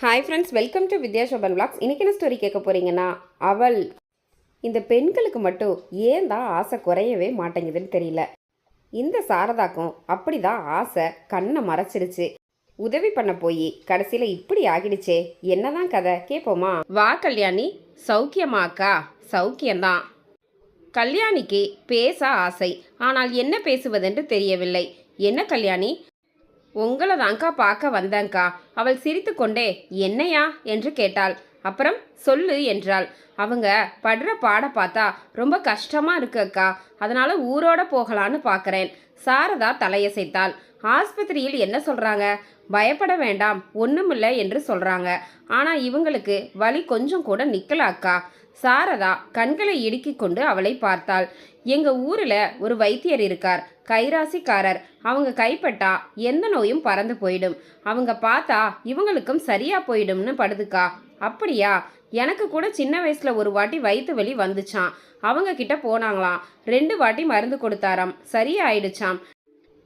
Hi friends welcome to Vidya Shobhan vlogs. இன்றைக்கி என்ன story கேட்க போறீங்கன்னா அவள் இந்த பெண்களுக்கு மட்டும் ஏன் தான் ஆசை குறையவே மாட்டேங்குதுன்னு தெரியல. இந்த சாரதாக்கும் அப்படிதான் ஆசை கண்ணை மறைச்சிடுச்சு. உதவி பண்ண போய் கடைசியில் இப்படி ஆகிடுச்சே. என்னதான் கதை? கேட்போமா வா கல்யாணி சௌக்கியமா அக்கா? சௌக்கியம்தான். கல்யாணிக்கு பேச ஆசை. ஆனால் என்ன பேசுவதென்று தெரியவில்லை. என்ன கல்யாணி? உங்களை தான்க்கா பார்க்க வந்தேன்க்கா. அவள் சிரித்துக்கொண்டே என்னையா? என்று கேட்டாள். அப்புறம் சொல்லு என்றாள். அவங்க படுற பாட பார்த்தா ரொம்ப கஷ்டமாக இருக்கு அக்கா அதனால் ஊரோட போகலான்னு பார்க்குறேன் சாரதா தலையசைத்தாள். ஆஸ்பத்திரியில் என்ன சொல்கிறாங்க பயப்பட வேண்டாம் ஒன்றுமில்லை என்று சொல்கிறாங்க ஆனால் இவங்களுக்கு வலி கொஞ்சம் கூட நிற்கலாக்கா சாரதா கண்களை இடுக்கிக் கொண்டு அவளை பார்த்தாள். எங்க ஊர்ல ஒரு வைத்தியர் இருக்கார் கைராசிக்காரர். அவங்க கைப்பட்டா எந்த நோயும் பறந்து போயிடும். அவங்க பார்த்தா இவங்களுக்கும் சரியா போயிடும்னு படுதுக்கா. அப்படியா? எனக்கு கூட சின்ன வயசுல ஒரு வாட்டி வயிற்று வலி வந்துச்சாம். அவங்க கிட்ட போனாங்களாம். ரெண்டு வாட்டி மருந்து கொடுத்தாராம். சரியாயிடுச்சாம்.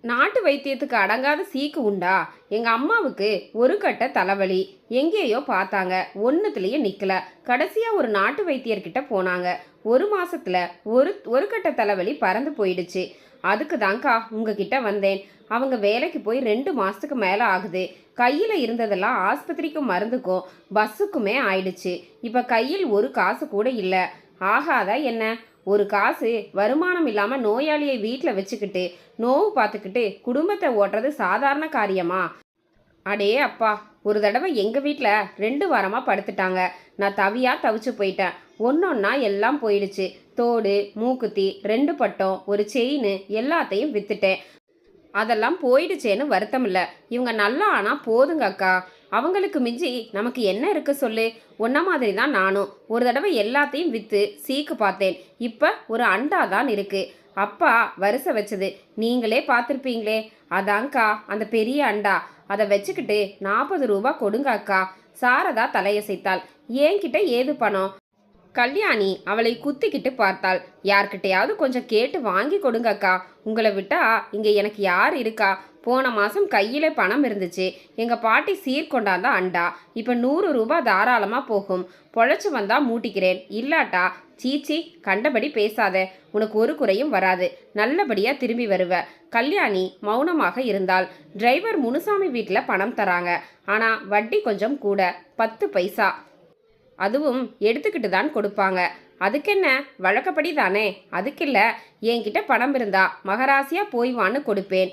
நாட்டு வைத்தியத்துக்கு அடங்காத சீக்கு உண்டா? எங்கள் அம்மாவுக்கு ஒரு கட்ட தலைவலி. எங்கேயோ பார்த்தாங்க. ஒன்றுத்துலேயே நிற்கல கடைசியாக ஒரு நாட்டு வைத்தியர்கிட்ட போனாங்க. ஒரு மாதத்தில் ஒரு ஒரு கட்ட தலைவலி பறந்து போயிடுச்சு. அதுக்கு தாங்க்கா உங்ககிட்ட வந்தேன். அவங்க வேலைக்கு போய் ரெண்டு மாதத்துக்கு மேலே ஆகுது. கையில் இருந்ததெல்லாம் ஆஸ்பத்திரிக்கும் மருந்துக்கும் பஸ்ஸுக்குமே ஆயிடுச்சு. இப்போ கையில் ஒரு காசு கூட இல்லை. ஆகாதா என்ன? ஒரு காசு வருமானம் இல்லாமல் நோயாளியை வீட்டில் வச்சுக்கிட்டு நோவு பார்த்துக்கிட்டு குடும்பத்தை ஓட்டுறது சாதாரண காரியமா? அடே அப்பா ஒரு தடவை எங்கள் வீட்டில் ரெண்டு வாரமாக படுத்துட்டாங்க. நான் தவியாக தவிச்சு போயிட்டேன். ஒன்றொன்னா எல்லாம் போயிடுச்சு. தோடு மூக்குத்தி ரெண்டு பட்டம் ஒரு செயின் எல்லாத்தையும் விற்றுட்டேன் அதெல்லாம் போயிடுச்சேன்னு வருத்தம் இல்லை. இவங்க நல்லா ஆனால் போதுங்க அக்கா. அவங்களுக்கு மிஞ்சி நமக்கு என்ன இருக்கு சொல்லு? ஒன்ன மாதிரி தான் நானும். ஒரு தடவை எல்லாத்தையும் விற்று சீக்கு பார்த்தேன். இப்போ ஒரு அண்டா தான் இருக்கு. அப்பா வரிசை வச்சது. நீங்களே பார்த்துருப்பீங்களே. அதான்க்கா அந்த பெரிய அண்டா. அதை வச்சுக்கிட்டு நாற்பது ரூபா கொடுங்க அக்கா. சாரதா தலையசைத்தாள். என்கிட்ட ஏது பணம்? கல்யாணி அவளை குத்திக்கிட்டு பார்த்தாள். யார்கிட்டையாவது கொஞ்சம் கேட்டு வாங்கி கொடுங்கக்கா உங்களை விட்டா இங்கே எனக்கு யார் இருக்கா? போன மாதம் கையில் பணம் இருந்துச்சு. எங்கள் பாட்டி சீர் கொண்டாந்த அண்டா. இப்போ நூறு ரூபாய் தாராளமாக போகும். பொழைச்சி வந்தால் மூட்டிக்கிறேன். இல்லாட்டா சீச்சி கண்டபடி பேசாத. உனக்கு ஒரு குறையும் வராது. நல்லபடியாக திரும்பி வருவ. கல்யாணி மௌனமாக இருந்தால் டிரைவர் முனுசாமி வீட்டில் பணம் தராங்க. ஆனால் வட்டி கொஞ்சம் கூட. பத்து பைசா. அதுவும் எடுத்துக்கிட்டு தான் கொடுப்பாங்க. அதுக்கென்ன? வழக்கப்படி தானே. அதுக்கில்ல. என்கிட்ட பணம் இருந்தா மகராசியா போய் வான்னு கொடுப்பேன்.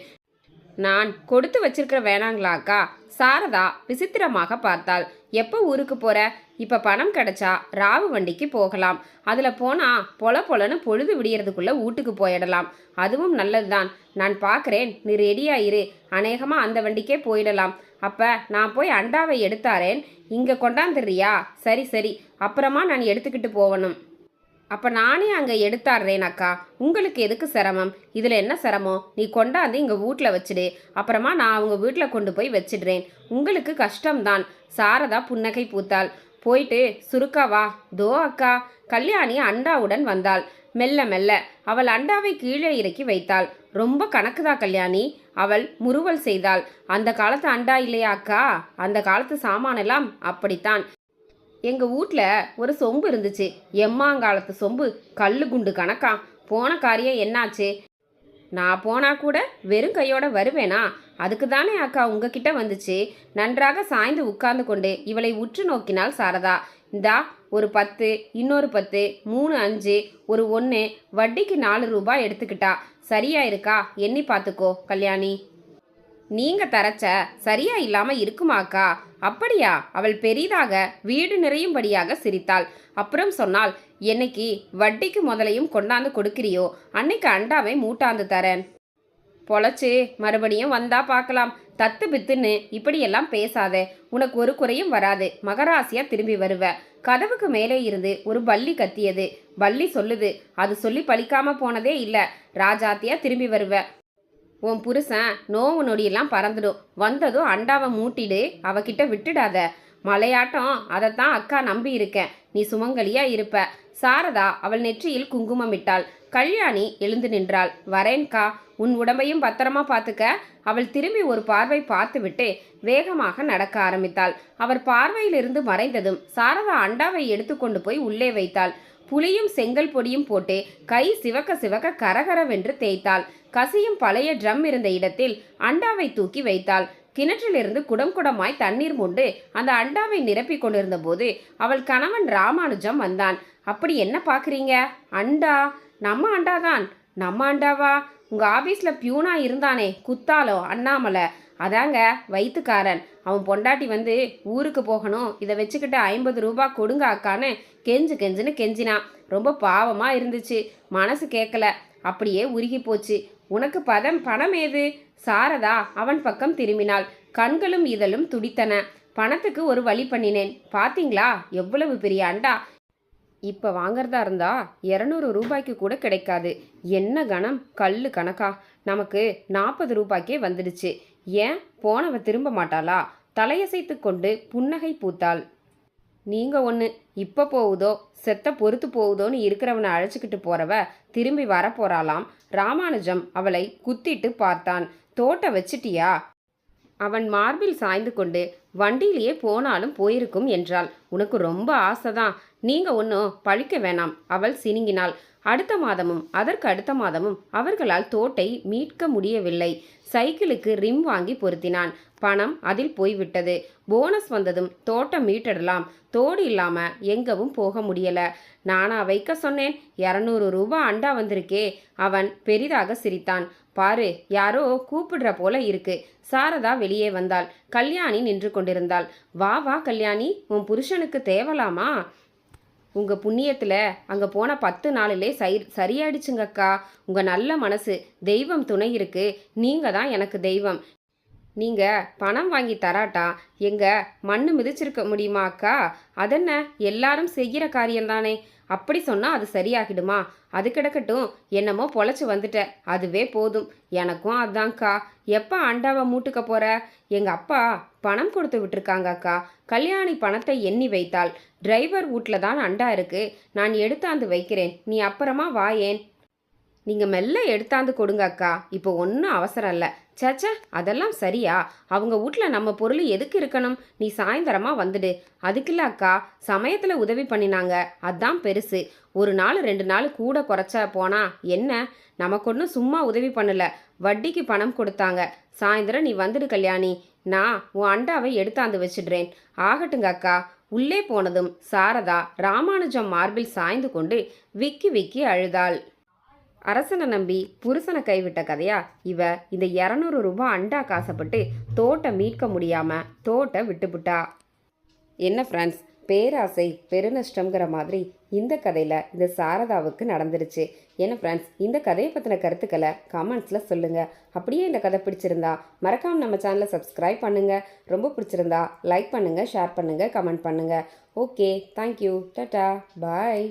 நான் கொடுத்து வச்சிருக்கிற வேணாங்களாக்கா? சாரதா விசித்திரமாக பார்த்தாள். எப்போ ஊருக்கு போற? இப்போ பணம் கிடைச்சா ராவு வண்டிக்கு போகலாம். அதில் போனா பொல பொலன்னு பொழுது விடியறதுக்குள்ளே வீட்டுக்கு போயிடலாம். அதுவும் நல்லதுதான். நான் பார்க்குறேன். நீ ரெடியாயிரு அநேகமாக அந்த வண்டிக்கே போயிடலாம். அப்போ நான் போய் அண்டாவை எடுத்தாரேன் இங்கே கொண்டாந்துடுறியா? சரி சரி. அப்புறமா நான் எடுத்துக்கிட்டு போகணும் அப்போ நானே அங்கே எடுத்தாடுறேன் அக்கா உங்களுக்கு எதுக்கு சிரமம்? இதில் என்ன சிரமம்? நீ கொண்டாந்து இங்கே வீட்டில் வச்சுடு. அப்புறமா நான் அவங்க வீட்டில் கொண்டு போய் வச்சிடுறேன். உங்களுக்கு கஷ்டம்தான். சாரதா புன்னகை பூத்தாள். போயிட்டு சுருக்கா வா. தோ அக்கா. கல்யாணி அண்டாவுடன் வந்தாள். மெல்ல மெல்ல. அவள் அண்டாவை கீழே இறக்கி வைத்தாள். ரொம்ப கணக்குதா கல்யாணி? அவள் முறுவல் செய்தாள். அந்த காலத்து அண்டா இல்லையா அக்கா? அந்த காலத்து சாமானெல்லாம் அப்படித்தான். எங்கள் வீட்ல ஒரு சொம்பு இருந்துச்சு. எம்மாங்காலத்து சொம்பு கல் குண்டு கணக்கா. போன காரியம் என்னாச்சு? நான் போனா கூட வெறும் கையோட வருவேனா? அதுக்கு தானே அக்கா உங்ககிட்ட வந்துச்சு. நன்றாக சாய்ந்து உட்கார்ந்து கொண்டு இவளை உற்று நோக்கினாள் சாரதா. இந்தா ஒரு பத்து இன்னொரு பத்து மூணு அஞ்சு ஒரு ஒன்று வட்டிக்கு நாலு ரூபாய் எடுத்துக்கிட்டா. சரியா இருக்கா? எண்ணி பார்த்துக்கோ கல்யாணி. நீங்க தரச்ச சரியா இல்லாம இருக்குமாக்கா? அப்படியா? அவள் பெரிதாக வீடு நிறையும்படியாக சிரித்தாள். அப்புறம் சொன்னாள் என்னைக்கு வட்டிக்கு முதலையும் கொண்டாந்து கொடுக்கிறியோ அன்னைக்கு அண்டாவை மூட்டாந்து தரேன். பொழைச்சு மறுபடியும் வந்தா பார்க்கலாம் தத்து பித்துன்னு இப்படியெல்லாம் பேசாத. உனக்கு ஒரு குறையும் வராது. மகராசியா திரும்பி வருவ. கதவுக்கு மேலே இருந்து ஒரு பள்ளி கத்தியது. பள்ளி சொல்லுது அது சொல்லி பழிக்காம போனதே இல்ல. ராஜாத்தியா திரும்பி வருவ. உன் புருஷன் நோவு நொடியெல்லாம் பறந்துடும். வந்ததும் அண்டாவை மூட்டிடு அவகிட்ட விட்டுடாத. மலையாட்டம் அதைத்தான் அக்கா நம்பி இருக்கேன். நீ சுமங்கலியா இருப்ப. சாரதா அவள் நெற்றியில் குங்குமம் இட்டாள். கல்யாணி எழுந்து நின்றாள். வரேன்கா உன் உடம்பையும் பத்திரமா பார்த்துக்க அவள் திரும்பி ஒரு பார்வை பார்த்துவிட்டு வேகமாக நடக்க ஆரம்பித்தாள். அவர் பார்வையிலிருந்து மறைந்ததும் சாரதா அண்டாவை எடுத்துக்கொண்டு போய் உள்ளே வைத்தாள். புளியும் செங்கல் பொடியும் போட்டு கை சிவக்க சிவக்க கரகரவென்று தேய்த்தாள். கசியும் பழைய ட்ரம் இருந்த இடத்தில் அண்டாவை தூக்கி வைத்தாள். கிணற்றிலிருந்து குடம் குடமாய் தண்ணீர் மொண்டு அந்த அண்டாவை நிரப்பி கொண்டிருந்த போது அவள் கணவன் ராமானுஜம் வந்தான். அப்படி என்ன பார்க்குறீங்க? அண்டா? நம்ம அண்டாதான். நம்ம அண்டாவா? உங்கள் ஆஃபீஸில் பியூனா இருந்தானே குத்தாலோ அண்ணாமலை? அதாங்க வயிற்றுக்காரன் அவன் பொண்டாட்டி வந்து ஊருக்கு போகணும். இதை வச்சுக்கிட்டு ஐம்பது ரூபா கொடுங்க அக்கான்னு கெஞ்சு கெஞ்சுன்னு கெஞ்சினான் ரொம்ப பாவமாக இருந்துச்சு. மனசு கேட்கல அப்படியே உருகி போச்சு. உனக்கு பதம் பணம் ஏது? சாரதா அவன் பக்கம் திரும்பினாள். கண்களும் இதழும் துடித்தன. பணத்துக்கு ஒரு வழி பண்ணினேன். பாத்தீங்களா? எவ்வளவு பெரிய அண்டா. இப்போ வாங்குறதா இருந்தா இரநூறு ரூபாய்க்கு கூட கிடைக்காது. என்ன கணம்? கல் கணக்கா. நமக்கு நாற்பது ரூபாய்க்கே வந்துடுச்சு. ஏன்? போனவ திரும்ப மாட்டாளா? தலையசைத்து கொண்டு புன்னகை பூத்தாள். நீங்கள் ஒன்று இப்போ போகுதோ செத்த பொறுத்து போகுதோன்னு இருக்கிறவனை அழைச்சிக்கிட்டு போறவ திரும்பி வரப்போறாளாம். ராமானுஜம் அவளை குத்திட்டு பார்த்தான். தோட்ட வச்சிட்டியா? அவன் மார்பில் சாய்ந்து கொண்டு வண்டியிலேயே போனாலும் போயிருக்கும் என்றாள். உனக்கு ரொம்ப ஆசைதான். நீங்க ஒன்றும் பழிக்க வேணாம். அவள் சினிங்கினாள். அடுத்த மாதமும் அதற்கு அடுத்த மாதமும் அவர்களால் தோட்டை மீட்க முடியவில்லை. சைக்கிளுக்கு ரிம் வாங்கி பொருத்தினான். பணம் அதில் போய்விட்டது. போனஸ் வந்ததும் தோட்டம் மீட்டிடலாம். தோடு இல்லாம எங்கவும் போக முடியல. நானா வைக்க சொன்னேன். இரநூறு ரூபாய் அண்டா வந்திருக்கே. அவன் பெரிதாக சிரித்தான். பாரு யாரோ கூப்பிடுற போல இருக்கு. சாரதா வெளியே வந்தாள். கல்யாணி நின்று கொண்டிருந்தாள். வா வா கல்யாணி. உன் புருஷனுக்கு தேவலாமா? உங்கள் புண்ணியத்தில் அங்கே போன பத்து நாளிலே சரி சரியாயிடுச்சுங்கக்கா. உங்கள் நல்ல மனசு தெய்வம் துணை இருக்கு. நீங்கள் தான் எனக்கு தெய்வம். நீங்கள் பணம் வாங்கி தராட்டா? எங்கள் மண்ணு மிதிச்சிருக்க முடியுமா அக்கா? அதென்ன? எல்லாரும் செய்கிற காரியம்தானே. அப்படி சொன்னால் அது சரியாகிடுமா? அது கிடக்கட்டும். என்னமோ பொழைச்சி வந்துட்ட. அதுவே போதும். எனக்கும் அதான்க்கா. எப்போ அண்டாவை மூட்டுக்க போகிற எங்கள் அப்பா பணம் கொடுத்து விட்டுருக்காங்க அக்கா. கல்யாணி பணத்தை எண்ணி வைத்தாள். டிரைவர் வீட்டில் தான் அண்டா இருக்கு. நான் எடுத்தாந்து வைக்கிறேன். நீ அப்புறமா வாயேன் நீங்கள் மெல்ல எடுத்தாந்து கொடுங்க அக்கா. இப்போ ஒன்றும் அவசரம் இல்லை. சேச்சே அதெல்லாம் சரியா. அவங்க வீட்டில் நம்ம பொருள் எதுக்கு இருக்கணும்? நீ சாயந்தரமாக வந்துடு. அதுக்கில்ல அக்கா சமயத்தில் உதவி பண்ணினாங்க. அதான் பெருசு. ஒரு நாள் ரெண்டு நாள் கூட குறைச்சா போனா என்ன? நமக்கு ஒன்றும் சும்மா உதவி பண்ணல. வட்டிக்கு பணம் கொடுத்தாங்க. சாயந்தரம் நீ வந்துடு கல்யாணி. நான் உன் அண்டாவை எடுத்தாந்து வச்சிடுறேன். ஆகட்டுங்க அக்கா. உள்ளே போனதும் சாரதா ராமானுஜம் மார்பில் சாய்ந்து கொண்டு விக்கி விக்கி அழுதாள். அரசனை நம்பி புருஷனை கைவிட்ட கதையா? இவ இந்த இரநூறு ரூபாய் அண்டா காசப்பட்டு தோட்டை மீட்க முடியாம தோட்டை விட்டுப்புட்டா. என்ன ஃப்ரெண்ட்ஸ் பேராசை பெருநஷ்டங்கிற மாதிரி இந்த கதையில் இந்த சாரதாவுக்கு நடந்துருச்சு. என்ன ஃப்ரெண்ட்ஸ் இந்த கதையை பற்றின கருத்துக்களை கமெண்ட்ஸில் சொல்லுங்கள் அப்படியே இந்த கதை பிடிச்சிருந்தா மறக்காமல் நம்ம சேனலை சப்ஸ்கிரைப் பண்ணுங்கள் ரொம்ப பிடிச்சிருந்தா லைக் பண்ணுங்கள் ஷேர் பண்ணுங்கள் கமெண்ட் பண்ணுங்கள் ஓகே தேங்க்யூ டட்டா பாய்